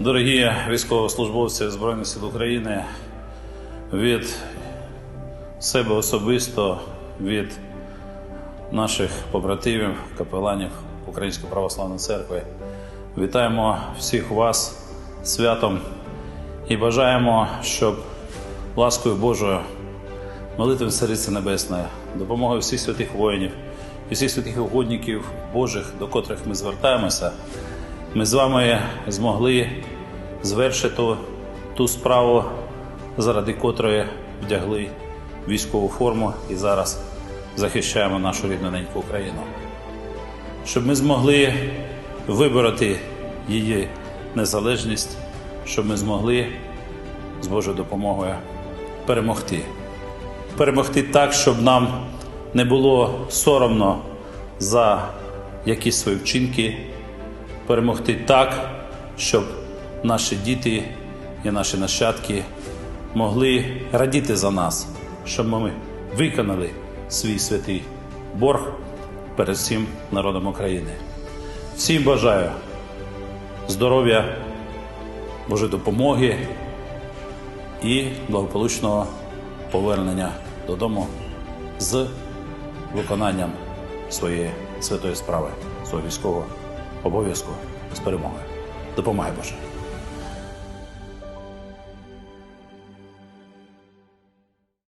Дорогі військовослужбовці Збройних сил України, від себе особисто, від наших побратимів, капеланів Української православної церкви, вітаємо всіх вас святом і бажаємо, щоб ласкою Божою, молитвою Цариці Небесної, допомогою всіх святих воїнів і всіх святих угодників Божих, до котрих ми звертаємося, ми з вами змогли звершити ту, справу, заради котрої вдягли військову форму і зараз захищаємо нашу рідну неньку Україну. Щоб ми змогли вибороти її незалежність, щоб ми змогли з Божою допомогою перемогти. Перемогти так, щоб нам не було соромно за якісь свої вчинки, перемогти так, щоб наші діти і наші нащадки могли радіти за нас, щоб ми виконали свій святий борг перед всім народом України. Всім бажаю здоров'я, Божої допомоги і благополучного повернення додому з виконанням своєї святої справи, свого військового обов'язку з перемогою. Допомагай Боже!